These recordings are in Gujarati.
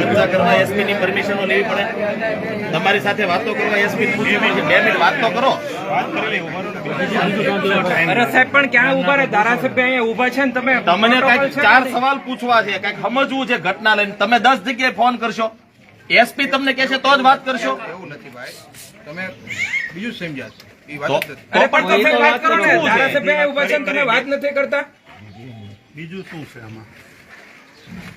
ચર્ચા કરવા એસપી ની પરમિશનો લેવી પડે? તમારી સાથે વાતો કરવા એસપી બે મિનિટ વાત તો કરો. અરે સાહેબ પણ ક્યાં ઊભા રહે? ધારાસભ્ય અહીંયા ઊભા છે ને તમે? તમને કંઈક ચાર સવાલ પૂછવા છે. કંઈક સમજવું છે ઘટના લઈને. તમે દસ જગ્યાએ ફોન કરશો. એસપી તમને કહેશે તો જ વાત કરશો. એવું નથી ભાઈ. તમે બીજું સમજ્યા છો. એ તો વાત જ નથી. અરે પણ તો તમે વાત કરો ને. શું છે? ધારાસભ્ય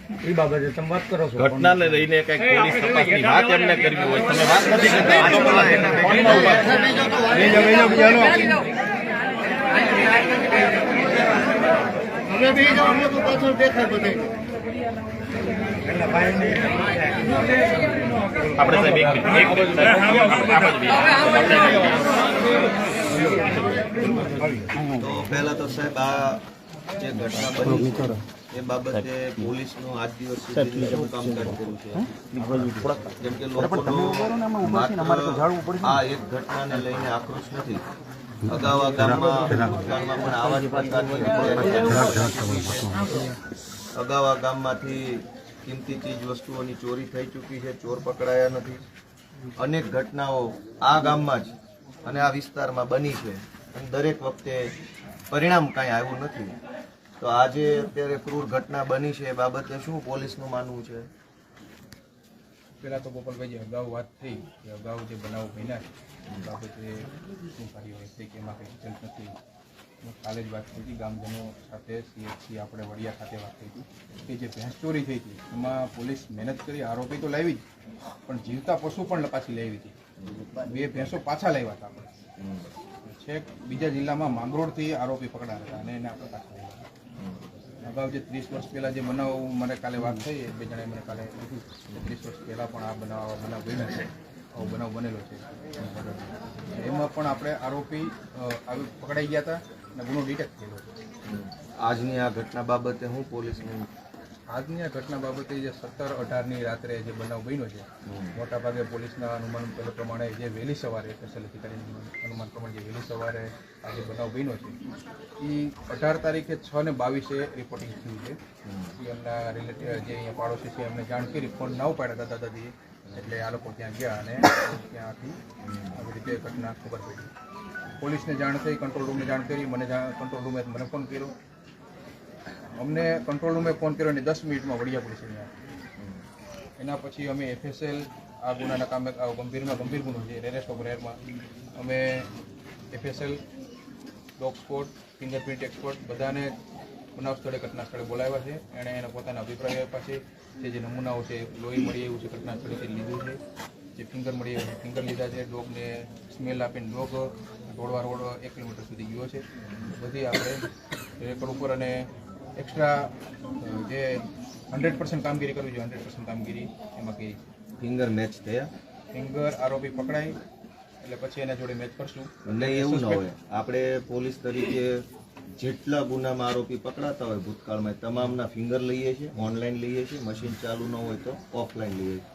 અહીંયા બાબતે તમે વાત નથી કરતા ઘટના લઈને કંઈક પોલીસ તપાસની વાત એમને કરવી હોય તમે વાત નથી કરતા આ લોકો ફોનમાં ઊભા છે. આપણે સાહેબ એક મિનિટ એક મિનિટ સાહેબ. આપણે તો પહેલા તો સાહેબ આ જે ઘટના બની છે, એ બાબતે પોલીસનું આજ દિવસ સુધી શું કામકાજ કર્યું છે. કેમ કે લોકોનો આ એક ઘટનાને લઈને આક્રોશ નથી. અગાઉ આ ગામમાં પણ આવા જ પ્રકારની અગાઉ ગામમાંથી કિંમતી ચીજ વસ્તુઓની ચોરી થઈ ચૂકી છે ચોર પકડાયા નથી. અનેક ઘટનાઓ આ ગામમાં જ અને આ વિસ્તારમાં બની છે. અને દરેક વખતે પરિણામ કાંઈ આવ્યું નથી. તો આજે અત્યારે ક્રૂર ઘટના બની છે એ બાબતે શું પોલીસનું માનવું છે? પેલા તો ગોપાલભાઈ જે અગાઉ વાત થઈ કે અગાઉ જે બનાવ બન્યા છે એ બાબતે શું કાર્યવાહી થઈ કે એમાં કંઈ રિઝલ્ટ નથી. મેં કાલે જ વાત થઈ હતી ગામજનો સાથે સીએચસી આપણે વડિયા ખાતે વાત થઈ હતી. કે જે ભેંસ ચોરી થઈ હતી એમાં પોલીસ મહેનત કરી આરોપી તો લાવી જ પણ જીવતા પશુ પણ પાછી લાવી હતી. બે ભેંસો પાછા લાવ્યા હતા. આપણે છેક બીજા જિલ્લામાં માંગરોળથી આરોપી પકડાયા હતા અને એને આપણે અગાઉ જે ત્રીસ વર્ષ પહેલાં જે બનાવ મને કાલે વાત થઈ બે જણાએ મને કાલે કીધું ત્રીસ વર્ષ પહેલાં પણ આ બનાવ બનાવ બન્યો છે. આવો બનાવ બનેલો છે. એમાં પણ આપણે આરોપી આવી પકડાઈ ગયા હતા અને ગુનો ડિટેક્ટ થયેલો આજની આ ઘટના બાબતે હું પોલીસનું આજની આ ઘટના બાબતે જે સત્તર અઢારની રાત્રે જે બનાવ બન્યો છે મોટાભાગે પોલીસના અનુમાન પ્રમાણે જે વહેલી સવારે સ્પેશિયલ અધિકારીનું અનુમાન પ્રમાણે જે વહેલી સવારે આ જે બનાવ બન્યો છે એ અઢાર તારીખે છ ને બાવીસે રિપોર્ટિંગ થયું છે. એમના રિલેટિવ જે અહીંયા પાડોશી છે એમને જાણ કરી ફોન ના ઉપાડ્યા દાદા દાદી એટલે આ લોકો ત્યાં ગયા અને ત્યાંથી આવી રીતે ઘટના ખબર પડી. પોલીસને જાણ થઈ કંટ્રોલ રૂમને જાણ કરી મને કંટ્રોલ રૂમે મને ફોન કર્યો. અમને કંટ્રોલ રૂમે ફોન કર્યો અને દસ મિનિટમાં વડિયા પોલીસ એના પછી અમે એફએસએલ આ ગુનાના કામે ગંભીરમાં ગંભીર ગુનો છે રેરેસ્ટ ઓફ રેરમાં અમે FSL dog spot fingerprint expert બધાને બનાવ સ્થળે, ઘટના સ્થળે બોલાવ્યા છે. એણે એના પોતાના અભિપ્રાય આપ્યા છે. જે જે નમૂનાઓ છે, લોહી મળી એવું છે, ઘટના સ્થળેથી લીધું છે. જે ફિંગર મળી આવ્યું ફિંગર લીધા છે ડોગને સ્મેલ આપીને ડોગ રોડવા રોડ એક કિલોમીટર સુધી ગયો છે. બધી આપણે રેકોર્ડ ઉપર અને એક્સ્ટ્રા જે હંડ્રેડ પર્સન્ટ કામગીરી કરવી જોઈએ હંડ્રેડ પર્સન્ટ કામગીરી એમાં કંઈ ફિંગર મેચ થયા ફિંગર આરોપી પકડાય એટલે પછી એના જોડે મેચ કરશું. નહીં એવું ન હોય. આપણે પોલીસ તરીકે જેટલા ગુનામાં આરોપી પકડાતા હોય ભૂતકાળમાં તમામના ફિંગર લઈએ છીએ ઓનલાઈન લઈએ છીએ મશીન ચાલુ ન હોય તો ઓફલાઈન લઈએ છીએ.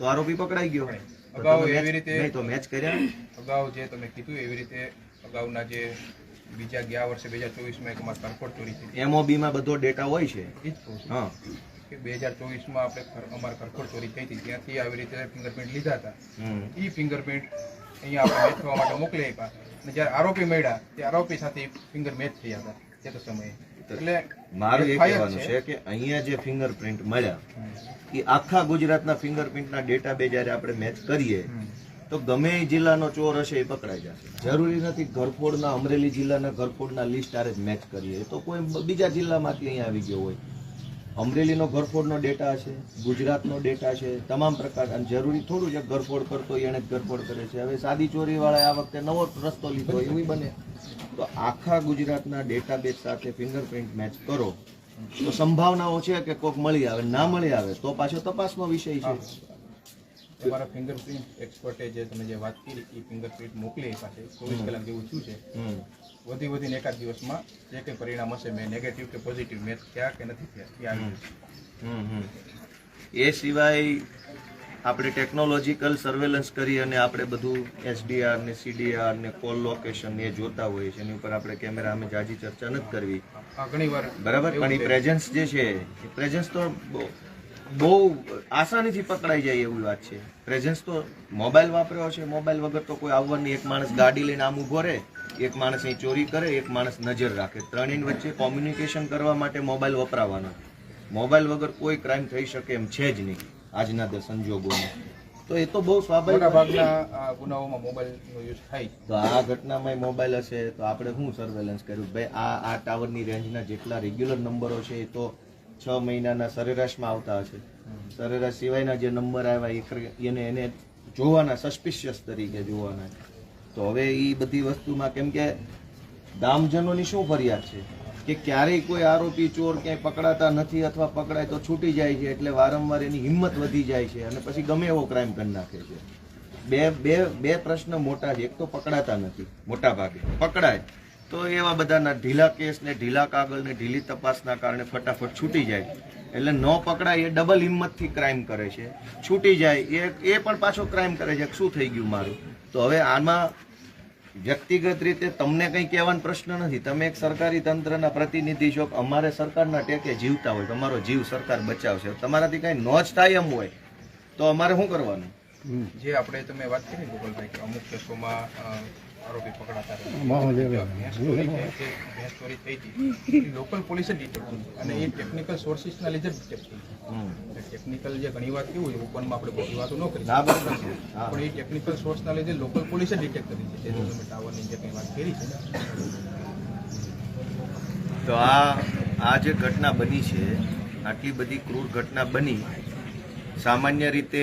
તો આરોપી પકડાઈ ગયો. અગાઉ એવી રીતે- નહીં તો મેચ કર્યા અગાઉ જે તમે કીધું એવી રીતે અગાઉના જે બીજા ગયા વર્ષે બે હજાર ચોવીસમાં એક અમારે કરફોડ ચોરી થઈ હતી. એમઓબી બધો ડેટા હોય છે. એ જ હા. કે બે હજાર ચોવીસમાં આપણે અમારે કરફોડ ચોરી થઈ હતી. ત્યાંથી આવી રીતે ફિંગરપ્રિન્ટ લીધા હતા. એ ફિંગરપ્રિન્ટ અહીંયા આપણે મેચ માટે મોકલી આપ્યા. અને જ્યારે આરોપી મળ્યા તે આરોપી સાથે ફિંગર મેચ થયા હતા. તે તો સમયે. મારું એ કહેવાનું છે. કે અહીંયા જે ફિંગરપ્રિન્ટ મળ્યા એ આખા ગુજરાતના ફિંગરપ્રિન્ટના ડેટા બે જ્યારે આપણે મેચ કરીએ તો ગમે એ જિલ્લાનો ચોર હશે એ પકડાઈ જશે. જરૂરી નથી ઘરફોડના અમરેલી જિલ્લાના ઘરફોડના લિસ્ટ આરે મેચ કરીએ. તો કોઈ બીજા જિલ્લામાંથી અહીંયા આવી ગયો હોય. અમરેલીનો ઘરફોડનો ડેટા છે, ગુજરાતનો ડેટા છે, તમામ પ્રકાર, અને જરૂરી થોડું છે ઘરફોડ કરતો એને જ ઘરફોડ કરે છે. હવે સાદી ચોરીવાળાએ આ વખતે નવો રસ્તો લીધો, એવું બને. તો આખા ગુજરાતના ડેટાબેઝ સાથે ફિંગરપ્રિન્ટ મેચ કરો. તો સંભાવનાઓ છે કે કોક મળી આવે, ના મળી આવે, તો પાછો તપાસનો વિષય છે. તમારા ફિંગરપ્રિન્ટ એક્સપર્ટે જે તમે જે વાત કરી એ ફિંગરપ્રિન્ટ મોકલી પાસે ચોવીસ કલાક જેવું થયું છે. વધી વધીને એકાદ દિવસમાં જે કંઈ પરિણામ હશે મેં નેગેટિવ કે પોઝિટિવ મેં થયા કે નથી થયા એ આવી. એ સિવાય આપણે ટેકનોલોજીકલ સર્વેલન્સ કરી અને આપણે બધું એસડીઆર ને સીડીઆર ને કોલ લોકેશન એ જોતા હોઈએ છીએ. એની ઉપર આપણે કેમેરા અમે જાજી ચર્ચા નથી કરવી. ઘણી વાર બરાબર? પણ એ પ્રેઝન્સ જે છે એ પ્રેઝન્સ તો બહુ- આસાનીથી પકડાઈ જાય એવી વાત છે. પ્રેઝન્સ તો મોબાઈલ વાપર્યો છે મોબાઈલ વગર તો કોઈ આવવાની એક માણસ ગાડી લઈને આમ ઊભો રહે એક માણસ અહીં ચોરી કરે એક માણસ નજર રાખે. ત્રણેય વચ્ચે કોમ્યુનિકેશન કરવા માટે મોબાઈલ વપરાવાનો. મોબાઈલ વગર કોઈ ક્રાઇમ થઈ શકે એમ છે જ નહીં આજના સંજોગોમાં. તો એ તો બહુ સ્વાભાવિક ભાગના ગુનાઓમાં મોબાઈલનો યુઝ થાય તો આ ઘટનામાં મોબાઈલ હશે તો આપણે શું સર્વેલન્સ કર્યું? ભાઈ આ આ ટાવરની રેન્જના જેટલા રેગ્યુલર નંબરો છે એ તો છ મહિનાના સરેરાશમાં આવતા હશે. સરેરાશ સિવાયના જે નંબર આવ્યા, એ એને એને જોવાના સસ્પિશિયસ તરીકે જોવાના. તો હવે એ બધી વસ્તુમાં કેમ કે દામજનોની શું ફરિયાદ છે? કે ક્યારેય કોઈ આરોપી ચોર ક્યાંય પકડાતા નથી અથવા પકડાય તો છૂટી જાય છે એટલે વારંવાર એની હિંમત વધી જાય છે અને પછી ગમે એવો ક્રાઇમ કરી નાખે છે. બે બે બે પ્રશ્ન મોટા છે. એક તો પકડાતા નથી મોટા ભાગે પકડાય. તો એવા બધાના ઢીલા કેસ ને ઢીલા કાગળ ને ઢીલી તપાસના કારણે ફટાફટ છૂટી જાય. એટલે ન પકડાય એ ડબલ હિંમતથી ક્રાઇમ કરે છે. છૂટી જાય એ એ પણ પાછો ક્રાઇમ કરે છે શું થઈ ગયું મારું? તો હવે આમાં વ્યક્તિગત રીતે તમને કંઈ કહેવાનો પ્રશ્ન નથી. તમે એક સરકારી તંત્રના પ્રતિનિધિ છો અમારે સરકારના ટેકે જીવતા હોય તમારો જીવ સરકાર બચાવશે. તમારાથી કંઈ ન જ થાય એમ હોય તો અમારે શું કરવાનું? જે આપણે તમે વાત કરી ગોપાલભાઈ કે અમુક કેસોમાં આરોપી પકડાતા લોકલ પોલીસે ડિટેક્ટ અને એ ટેકનિકલ સોર્સિસના લીધે ડિટેક્ટ હમ. ટેકનિકલ જે ઘણી વાર કેવું છે ઓપનમાં આપણે બધી વાતો ન કરી પણ એ ટેકનિકલ સોર્સના લીધે લોકલ પોલીસે ડિટેક્ટ કરી છે. જે તમે ટાવરની જે કંઈ વાત કરી છે તો આ આ જે ઘટના બની છે આટલી બધી ક્રૂર ઘટના બની સામાન્ય રીતે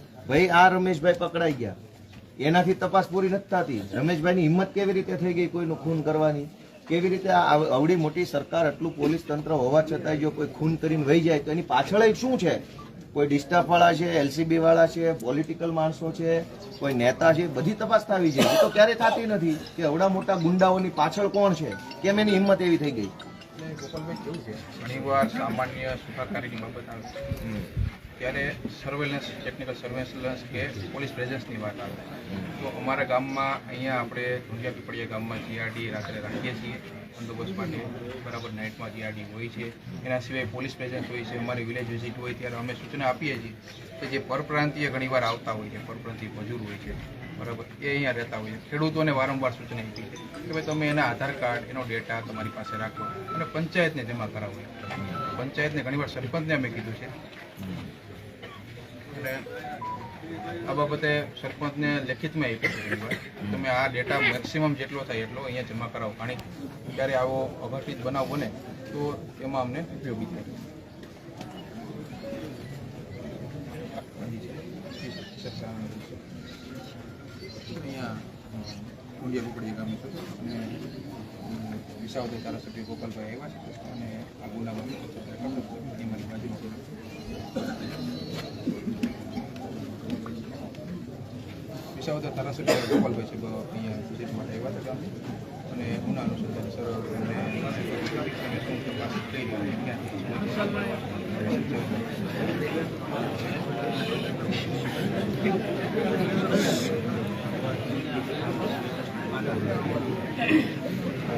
ભાઈ આ રમેશભાઈ પકડાઈ ગયા. એનાથી તપાસ પૂરી નથી થતી. રમેશભાઈની હિંમત કેવી રીતે થઈ ગઈ કોઈનું ખૂન કરવાની? કેવી રીતે આવડી મોટી સરકાર આટલું પોલીસ તંત્ર હોવા છતાં જો કોઈ ખૂન કરીને વહી જાય તો એની પાછળ શું છે? કોઈ ડિસ્ટાફ વાળા છે એલસીબી વાળા છે પોલિટિકલ માણસો છે કોઈ નેતા છે બધી તપાસ થવી છે એ તો ક્યારે થતી નથી કે અવડા મોટા ગુંડાઓની પાછળ કોણ છે? કેમ એની હિંમત એવી થઈ ગઈ? ગોપાલભાઈ કેવું છે? ઘણીવાર સામાન્ય સુખાકારીની બાબત આવે ત્યારે સર્વેલન્સ ટેકનિકલ સર્વેલન્સ કે પોલીસ પ્રેઝન્સની વાત આવે. તો અમારા ગામમાં અહીંયા આપણે ધુંડિયા પીપળિયા ગામમાં જીઆરડી રાત્રે રાખીએ છીએ. બંદોબસ્ત માટે બરાબર નાઇટમાં જીઆરડી હોય છે. એના સિવાય પોલીસ પ્રેઝન્સ હોય છે. અમારી વિલેજ વિઝિટ હોય ત્યારે અમે સૂચના આપીએ છીએ કે જે પરપ્રાંતીય ઘણીવાર આવતા હોય છે, પરપ્રાંતીય મજૂર હોય છે, બરાબર, એ અહીંયા રહેતા હોય છે. ખેડૂતોને વારંવાર સૂચના આપી છે કે ભાઈ તમે એના આધાર કાર્ડ, એનો ડેટા તમારી પાસે રાખો અને પંચાયતને જમા કરાવો. પંચાયતને ઘણીવાર સરપંચને અમે કીધું છે. એટલે આ બાબતે સરપંચને લેખિતમાં આપ્યું છે તમે આ ડેટા મેક્સિમમ જેટલો થાય એટલો અહીંયા જમા કરાવો. કારણ કે જ્યારે આવો અઘટિત બનાવ બને, તો એમાં અમને ઉપયોગી થાય. અહીંયા ટુંડિયા કુકડી ગામનો છું. અને વિસાવદર ધારાસભ્ય ગોપાલભાઈ આવ્યા છે. અને આ ગુનામાં વિસાવદર ધારાસભ્ય ગોપાલભાઈ છે અહીંયા વિઝિટ માટે આવ્યા હતા ગામની અને ગુના અનુસંધાન સર એમને અને શું તપાસ થઈ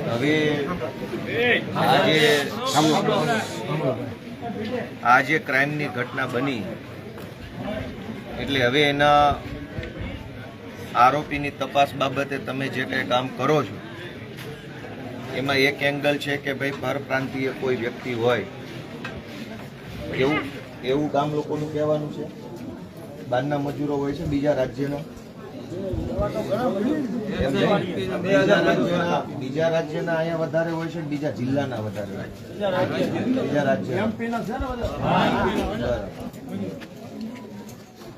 હવે આજે આ જે ક્રાઇમની ઘટના બની. એટલે હવે એના આરોપીની તપાસ બાબતે તમે જે કંઈ કામ કરો છો, એમાં એક એંગલ છે કે ભાઈ પરપ્રાંતીય કોઈ વ્યક્તિ હોય. એવું એવું ગામ લોકોનું કહેવાનું છે? બહારના મજૂરો હોય છે બીજા રાજ્યના? બીજા રાજ્યના અહીંયા વધારે હોય છે બીજા જિલ્લાના વધારે હોય બીજા રાજ્ય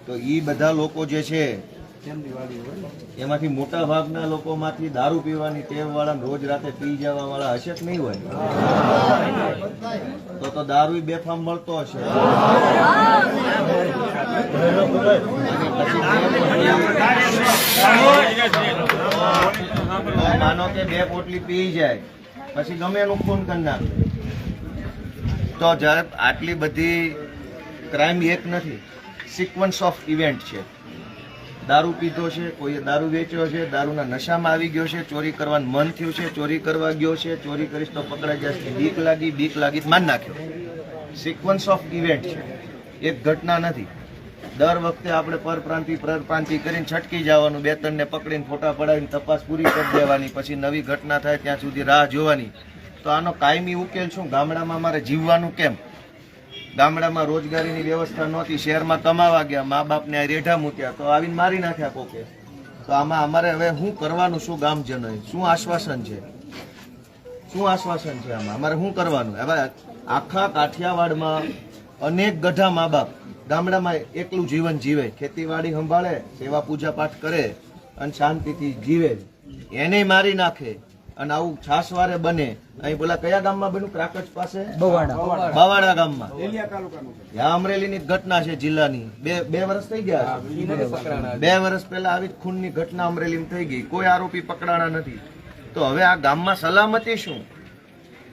તો એ બધા લોકો જે છે એમાંથી મોટા ભાગના લોકોમાંથી દારૂ પીવાની ટેવ વાળા રોજ રાતે પી જવા વાળા હશે કે નહીં હોય? તો તો દારૂ બેફામ મળતો હશે. માનો કે બે પોટલી પી જાય, પછી ગમે એનું ફોન કરી નાખે. તો જ્યારે આટલી બધી ક્રાઇમ એક નથી સિક્વન્સ ઓફ ઇવેન્ટ છે. દારૂ પીધો છે, કોઈએ દારૂ વેચ્યો છે, દારૂના નશામાં આવી ગયો છે, ચોરી કરવાનું મન થયું છે, ચોરી કરવા ગયો છે, ચોરી કરીશ તો પકડાઈ જશે. બીક લાગી બીક લાગી માન નાખ્યો. સિક્વન્સ ઓફ ઇવેન્ટ છે. એક ઘટના નથી. દર વખતે આપણે પરપ્રાંતિ પરપ્રાંતિ કરીને છટકી જવાનું, બે ત્રણને પકડીને ફોટા પડાવીને તપાસ પૂરી કરી દેવાની, પછી નવી ઘટના થાય ત્યાં સુધી રાહ જોવાની. તો આનો કાયમી ઉકેલ શું? ગામડામાં મારે જીવવાનું કેમ? ગામડામાં રોજગારીની વ્યવસ્થા નહોતી, શહેરમાં કમાવા ગયા મા બાપને આ રેઢા મૂક્યા, તો આવીને મારી નાખ્યા કોકે. તો આમાં અમારે હવે શું કરવાનું શું ગામજનોએ? શું આશ્વાસન છે? શું આશ્વાસન છે આમાં? અમારે શું કરવાનું? હવે આખા કાઠિયાવાડમાં અનેક ગઢા મા બાપ ગામડામાં એકલું જીવન જીવે. ખેતીવાડી સંભાળે, સેવા પૂજા પાઠ કરે અને શાંતિથી જીવે. એને મારી નાખે. અને આવું છાસવારે બને. અહીં બોલા કયા ગામમાં બન્યું? ક્રાકચ પાસે? બાવાડા. ગામમાં. ત્યાં અમરેલીની ઘટના છે જિલ્લાની. બે બે વર્ષ થઈ ગયા બે વર્ષ પહેલા આવી ખૂનની ઘટના અમરેલીમાં થઈ ગઈ. કોઈ આરોપી પકડાણા નથી. તો હવે આ ગામમાં સલામતી શું?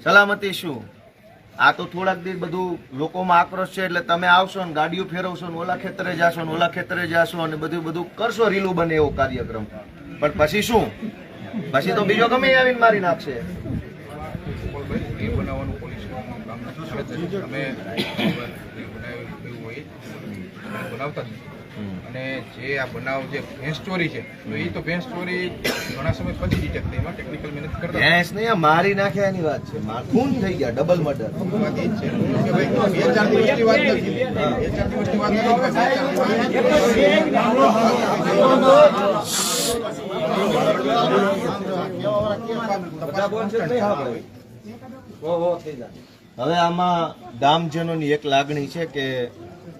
સલામતી શું? આ તો થોડાક દિવસ બધું લોકોમાં આક્રોશ છે એટલે તમે આવશો ને ગાડીઓ ફેરવશો ને ઓલા ખેતરે જાશો ને ઓલા ખેતરે જાશો અને બધું બધું કરશો રીલું બને એવો કાર્યક્રમ. પણ પછી શું? પછી તો બીજો ગમે આવીને મારી નાખશે એ બનાવવાનું પોલીસ. અમે એવું હોય બનાવતા જ અને જે આ બનાવ જે ભેંસ ચોરી છે તો એ તો ભેંસ ચોરી ઘણા સમય પછી ડિટેક્ટ થઈ એમાં ટેકનિકલ મહેનત કરતા. ભેંસ નહીં આ મારી નાખ્યા એની વાત છે. માર ખૂન થઈ ગયા ડબલ મર્ડર વાત એ છે. કે ભાઈ બે ચાર દિવસની વાત નથી. બે ચાર દિવસની વાત નથી. હવે આમાં ગામજનોની એક લાગણી છે કે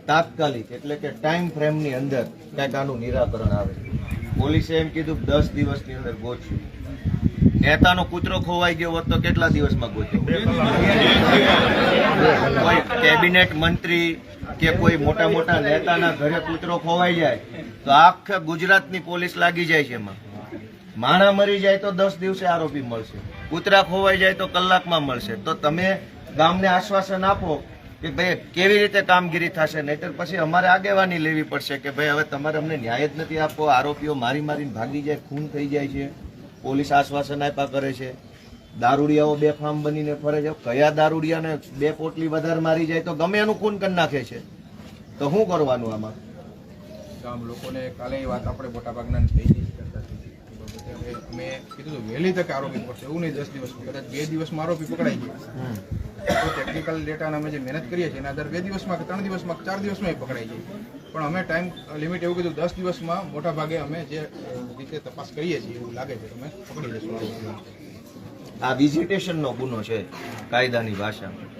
તાત્કાલિક, એટલે કે ટાઈમ ફ્રેમની અંદર કંઈક આનું નિરાકરણ આવે. પોલીસે એમ કીધું દસ દિવસની અંદર ગોચ્યું નેતાનો કૂતરો ખોવાઈ ગયો હોત તો કેટલા દિવસમાં ગોત્યો કોઈ કેબિનેટ મંત્રી કે કોઈ મોટા મોટા નેતાના ઘરે કૂતરો ખોવાઈ જાય, તો આખા ગુજરાતની પોલીસ લાગી જાય છે એમાં. માણા મરી જાય તો દસ દિવસે આરોપી મળશે. કૂતરા ખોવાઈ જાય તો કલાકમાં મળશે. તો તમે ગામને આશ્વાસન આપો કે ભાઈ, કેવી રીતે કામગીરી થશે? નહીતર પછી અમારે આગેવાની લેવી પડશે કે ભાઈ, હવે તમારે અમને ન્યાય જ નથી આપવો. આરોપીઓ મારી મારીને ભાગી જાય, ખૂન થઈ જાય છે. પોલીસ આશ્વાસન આપ્યા કરે છે. દારૂડિયાઓ બે ફાર્મ બનીને ફરે છે. કયા દારૂડિયાને બે પોટલી વધારે મારી જાય તો ગમે એનું ખૂન કરી નાખે છે? તો શું કરવાનું આમાં? ગામ લોકોને કાલે વાત આપણે મોટાભાગના થઈ અમે કીધું વહેલી તકે આરોપી પડશે. એવું નહીં, દસ દિવસમાં કદાચ બે દિવસમાં આરોપી પકડાઈ જાય તો ટેકનિકલ ડેટાને અમે જે મહેનત કરીએ છીએ, એના આધારે બે દિવસમાં કે ત્રણ દિવસમાં ચાર દિવસમાં એ પકડાઈ જાય પણ અમે ટાઈમ લિમિટ એવું કીધું, દસ દિવસમાં મોટા ભાગે અમે જે રીતે તપાસ કરીએ છીએ, એવું લાગે છે, અમે પકડી લઈશું. આ વિઝિટેશનનો ગુનો છે, કાયદાની ભાષામાં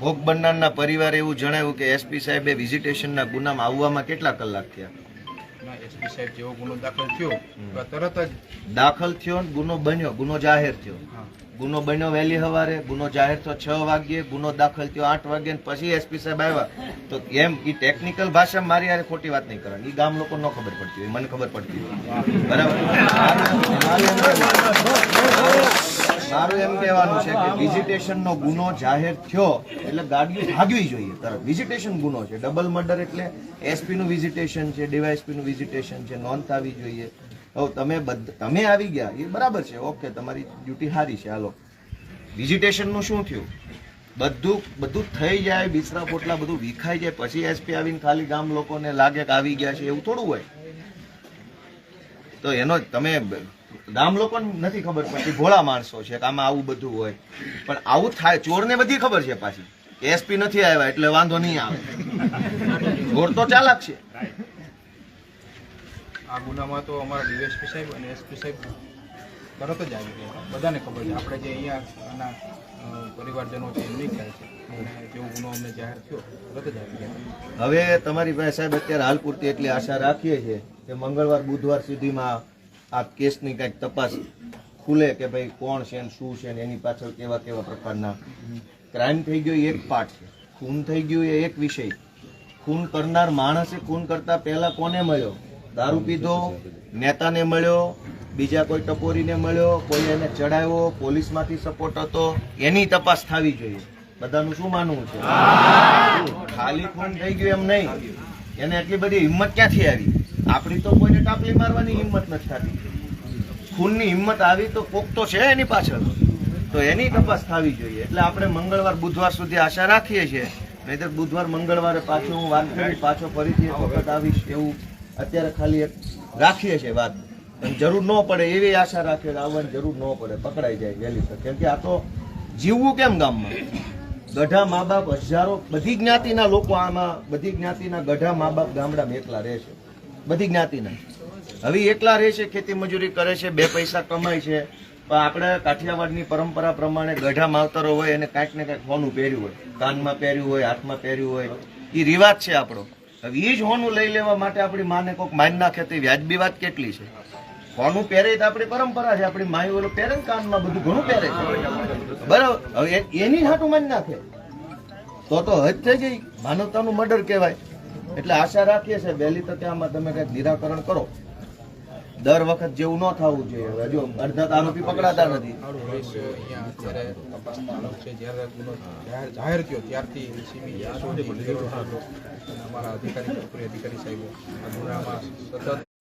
ભોગ બનનારના પરિવારે એવું જણાવ્યું કે એસપી સાહેબે વિઝિટેશનના ગુનામાં આવવામાં કેટલા કલાક થયા? એસપી સાહેબ જેવો ગુનો દાખલ થયો તરત જ દાખલ થયો ગુનો બન્યો ગુનો જાહેર થયો. ગુનો બન્યો વહેલી સવારે ગુનો જાહેર થયો છ વાગ્યે ગુનો દાખલ થયો આઠ વાગ્યે પછી એસપી સાહેબ આવ્યા. તો એમ એ ટેકનિકલ ભાષા મારી યારે ખોટી વાત નહીં કરવાની. એ ગામ લોકો ન ખબર પડતી હોય મને ખબર પડતી હોય. બરાબર? મારું એમ કહેવાનું છે કે વિઝિટેશન નો ગુનો જાહેર થયો એટલે ગાડીઓ ભાગવી જોઈએ તરત. વિઝિટેશન ગુનો છે. ડબલ મર્ડર એટલે એસપી નું વિઝિટેશન છે ડીવાયએસપી નું વિઝિટેશન છે, નોંધ આવી જોઈએ. હવે તમે તમે આવી ગયા. એ બરાબર છે. ઓકે તમારી ડ્યુટી સારી છે. હાલો. વિઝિટેશનનું શું થયું? બધું બધું થઈ જાય, બિસરા પોટલા બધું વિખાઈ જાય, પછી એસપી આવીને ખાલી ગામ લોકોને લાગે કે આવી ગયા છે, એવું થોડું હોય. તો એનો તમે ગામ લોકોને નથી ખબર પડતી ભોળા માણસો છે કે આમાં આવું બધું હોય. પણ આવું થાય ચોરને બધી ખબર છે પાછી. એસપી નથી આવ્યા એટલે વાંધો નહીં આવે. ચોર તો ચાલાક છે. આ ગુનામાં તો અમારા ડીએસપી સાહેબ અને એસપી સાહેબ તરત જ આવી ગયા. બધાને ખબર છે. આપણે જે અહીંયા આના પરિવારજનો છે એમની ખ્યાલ છે. જેવો ગુનો અમને જાહેર થયો તરત જ આવી ગયા. હવે તમારી પાસે સાહેબ અત્યારે હાલ પૂરતી એટલી આશા રાખીએ છીએ કે મંગળવાર બુધવાર સુધીમાં આ કેસની કંઈક તપાસ ખુલે કે ભાઈ કોણ છે ને શું છે ને એની પાછળ કેવા કેવા પ્રકારના ક્રાઇમ થઈ ગયો એ એક પાર્ટ છે. ખૂન થઈ ગયું એ એક વિષય ખૂન કરનાર માણસે ખૂન કરતા પહેલા કોને મળ્યો? દારૂ પીધો નેતાને મળ્યો બીજા કોઈ ટપોરીને મળ્યો કોઈ એને ચડાવ્યો પોલીસમાંથી સપોર્ટ હતો એની તપાસ થવી જોઈએ. બધાનું શું માનવું છે? ખાલી ખૂન થઈ ગયું એમ નહીં. એને એટલી બધી હિંમત ક્યાંથી આવી? આપણી તો કોઈને ટાપલી મારવાની હિંમત નથી થતી. ખૂનની હિંમત આવી તો કોક તો છે એની પાછળ. તો એની તપાસ થવી જોઈએ. એટલે આપણે મંગળવાર, બુધવાર સુધી આશા રાખીએ છીએ. નહીતર બુધવાર, મંગળવારે પાછું હું વાત કરી, પાછો ફરીથી એક વખત આવીશ એવું અત્યારે ખાલી એક રાખીએ છીએ વાત. જરૂર ન પડે, એવી આશા રાખે આવવાની જરૂર ન પડે, પકડાઈ જાય વહેલી તક. કેમ કે આ તો જીવવું કેમ ગામમાં? ગઢા મા બાપ હજારો, બધી જ્ઞાતિના લોકો આમાં, બધી જ્ઞાતિના ગઢા મા બાપ ગામડા એકલા રહે છે. બધી જ્ઞાતિના હવે એકલા રહે છે, ખેતી મજૂરી કરે છે, બે પૈસા કમાય છે, પણ આપણે કાઠિયાવાડની પરંપરા પ્રમાણે ગઢા માવતરો હોય એને કાંઈક ને કાંઈક હોનું પહેર્યું હોય. કાનમાં પહેર્યું હોય, હાથમાં પહેર્યું હોય. એ રિવાજ છે આપણો. હવે એ જ હોનું લઈ લેવા માટે આપણી માને કોઈક માન નાખે તો વ્યાજબી વાત કેટલી છે? હોનું પહેરે તો આપણી પરંપરા છે, આપણી માઈ ઓલો પહેરે કાનમાં બધું ઘણું પહેરે છે. બરાબર? હવે એની હાટું માન નાખે. તો તો હજ થઈ ગઈ. માનવતાનું મર્ડર કહેવાય. એટલે આશા રાખીએ છીએ વહેલી તકે આમાં તમે કંઈક નિરાકરણ કરો દર વખત જેવું ન થવું જોઈએ હજુ અડધા આરોપી પકડાતા નથી જાહેર થયો ત્યારથી અમારા અધિકારી અધિકારી સાહેબો આ ગુનામાં સતત